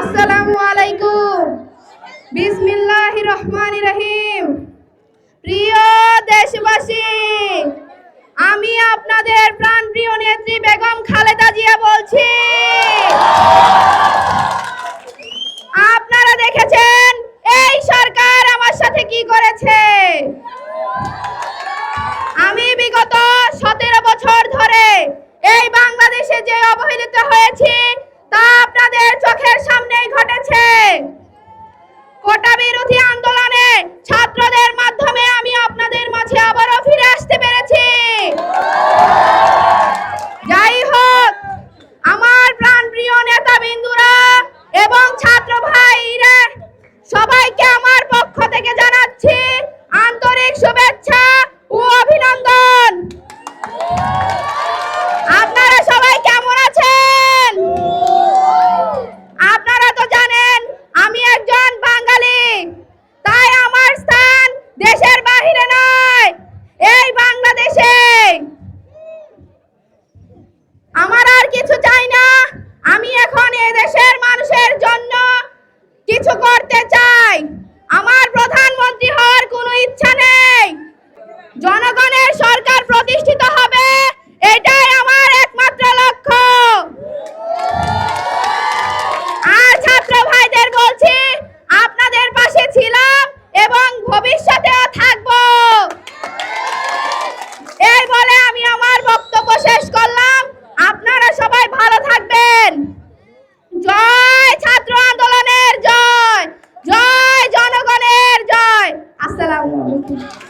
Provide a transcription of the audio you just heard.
আসসালামু আলাইকুম। বিসমিল্লাহ রহমান রহিম। প্রিয় দেশবাসী, আমি আপনাদের প্রাণপ্রিয় নেত্রী বেগম খালেদা জিয়া বলছি। আপনারা দেখেছেন, এই সরকার আমার সাথে কি করেছে? আমি বিগত সতেরো বছর ধরে এই বাংলাদেশে যে অবহেলিত হয়েছি, তা আপনাদের চোখের দেশের জন্য কিছু করতে চাই। আমার প্রধানমন্ত্রী হওয়ার কোনো ইচ্ছা নেই। জনগণের সরকার প্রতিষ্ঠিত হয় Obrigada.